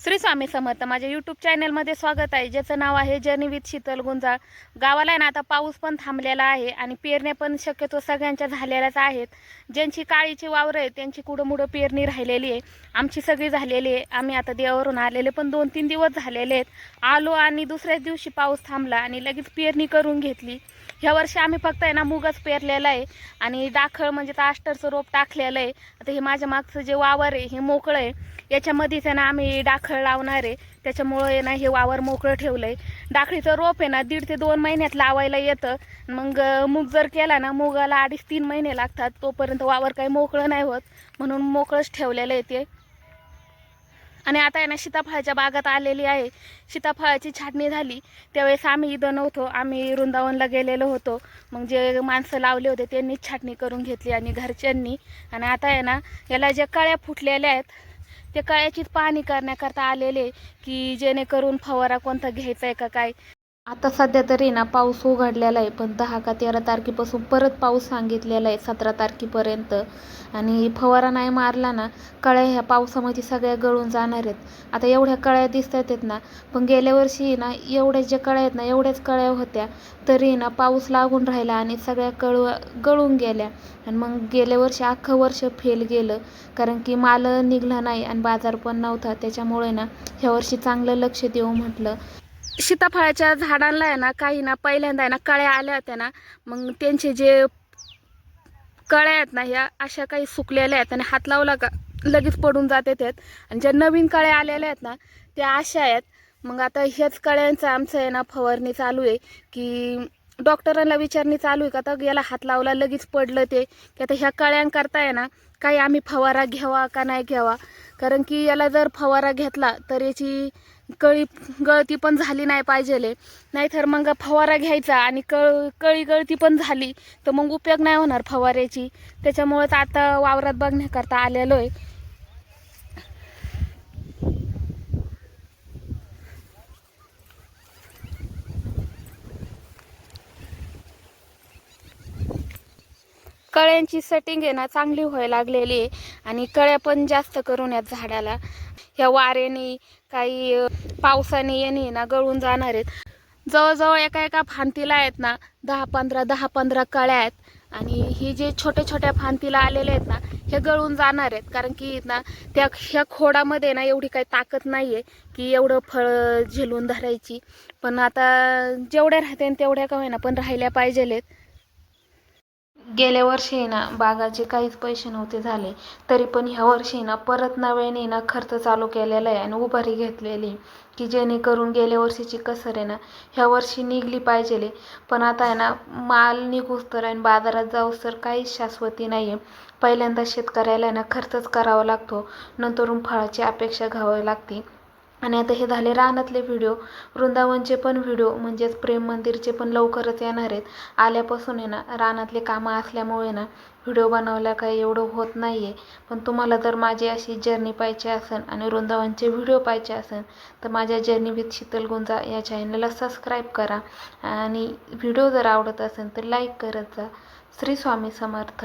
श्री स्वामी समर्थ. माझ्या यूट्यूब चॅनलमध्ये स्वागत आहे. ज्याचं नाव आहे जर्नी विथ शीतल गुंजाळ. गावाला आहे ना आता पाऊस पण थांबलेला आहे आणि पेरण्या पण शक्यतो सगळ्यांच्या झालेल्याच आहेत. ज्यांची काळीची वावरं आहे त्यांची कुठं पेरणी राहिलेली आहे. आमची सगळी झालेली आहे. आम्ही आता देवावरून आलेले पण दोन तीन दिवस झालेले आहेत. आलो आणि दुसऱ्याच दिवशी पाऊस थांबला आणि लगेच पेरणी करून घेतली. ह्या वर्षी आम्ही फक्त आहे ना मुगच पेरलेला आहे. आणि दाखळ म्हणजे तर आष्टरचं रोप टाकलेलं आहे. आता हे माझ्या मागचं जे वावर आहे हे मोकळं आहे. याच्यामध्येच आहे ना आम्ही डाखळ लावणार आहे. त्याच्यामुळं आहे ना हे वावर मोकळं ठेवलं आहे डाखळीचं रोप आहे ना दीड ते दोन महिन्यात लावायला येतं. मग मूग जर केला ना मुगाला अडीच तीन महिने लागतात. तोपर्यंत वावर काही मोकळं नाही होत. म्हणून मोकळंच ठेवलेलं आहे ते. आणि आता आहे ना सीताफळाच्या बागात आलेली आहे. सीताफळाची छाटणी झाली. त्यावेळेस आम्ही इथं नव्हतो. आम्ही वृंदावनला गेलेलो होतो. मग जे माणसं लावले होते त्यांनीच छाटणी करून घेतली आणि घरच्यांनी. आणि आता आहे ना याला ज्या कळ्या फुटलेल्या आहेत ते कळ्याचीच पाहणी करण्याकरता आलेले की जेणेकरून फवारा कोणता घ्यायचा आहे का काय? आता सध्या तरी ना पाऊस उघडलेला आहे पण दहा का तेरा तारखेपासून परत पाऊस सांगितलेला आहे सतरा तारखेपर्यंत. आणि फवारा नाही मारला ना कळ्या ह्या पावसामध्ये सगळ्या गळून जाणार आहेत. आता एवढ्या कळ्या दिसत आहेत ना पण गेल्या वर्षी ना एवढ्या ज्या कळ्या आहेत ना एवढ्याच कळ्या होत्या तरी ना पाऊस लागून राहिला आणि सगळ्या कळू गळून गेल्या. आणि मग गेल्या वर्षी अख्खं वर्ष फेल गेलं कारण की माल निघला नाही आणि बाजार पण नव्हता. त्याच्यामुळे ना ह्या वर्षी चांगलं लक्ष देऊ म्हटलं. सीताफळाच्या झाडांना आहे ना काही ना पहिल्यांदा आहे ना कळ्या आल्या होत्या ना मग त्यांचे जे कळ्या आहेत ना ह्या अशा काही सुकलेल्या आहेत आणि हात लावला का लगेच पडून जाते त्यात. आणि ज्या नवीन कळ्या आलेल्या आहेत ना त्या अशा आहेत. मग आता ह्याच कळ्यांचं आमचं आहे ना फवारणी चालू आहे की डॉक्टरांना विचारणी चालू आहे का तर याला हात लावला लगेच पडलं ते. की आता ह्या कळ्यांकरता आहे ना काही आम्ही फवारा घ्यावा का नाही घ्यावा? कारण की याला जर फवारा घेतला तर याची कळी गळती पण झाली नाही पाहिजेले. नाहीतर मग फवारा घ्यायचा आणि कळ कळी गळती पण झाली तर मग उपयोग नाही होणार फवाऱ्याची. त्याच्यामुळेच आता वावरात बघण्याकरता आलेलो आहे. कळ्यांची सेटिंग आहे ना चांगली व्हायला लागलेली आहे. आणि कळ्या पण जास्त करून या झाडाला. ह्या वाऱ्याने काही पावसाने याने ना गळून जाणार आहेत. जवळजवळ एका एका फांतीला आहेत ना दहा पंधरा दहा पंधरा कळ्या आहेत. आणि ही जे छोट्या छोट्या फांतीला आलेले आहेत ना हे गळून जाणार आहेत. कारण की ना त्या ह्या खोडामध्ये ना एवढी काही ताकद नाही आहे की एवढं फळ झेलून धरायची. पण आता जेवढ्या राहते तेवढ्या का होईना पण राहिल्या पाहिजेलेत. गेल्या वर्षी ना बागाचे काहीच पैसे नव्हते झाले. तरी पण ह्या वर्षी ना परत नव्याने ना खर्च चालू केलेला आहे आणि उभारी घेतलेली की जेणेकरून गेल्या वर्षीची कसर आहे ना ह्या वर्षी निघली पाहिजेले पण आता आहे ना माल निघूस तर आणि बाजारात जाऊस तर काहीच शाश्वती नाही आहे पहिल्यांदा शेतकऱ्याला ना खर्चच करावा लागतो. नंतरून फळाची अपेक्षा घ्यावी लागते. आणि आता हे झाले रानातले व्हिडिओ वृंदावनचे पण व्हिडिओ म्हणजेच प्रेम मंदिरचे पण लवकरच येणार आहेत. आल्यापासून आहे ना रानातले कामं असल्यामुळे ना व्हिडिओ बनवल्या काही एवढं होत नाही आहे पण तुम्हाला जर माझी अशी जर्नी पाहिजे असेल आणि वृंदावनचे व्हिडिओ पाहिजे असेल तर माझ्या जर्नी विथ शीतल गुंजा या चॅनलला सबस्क्राईब करा. आणि व्हिडिओ जर आवडत असेल तर लाईक करत जा. श्री स्वामी समर्थ.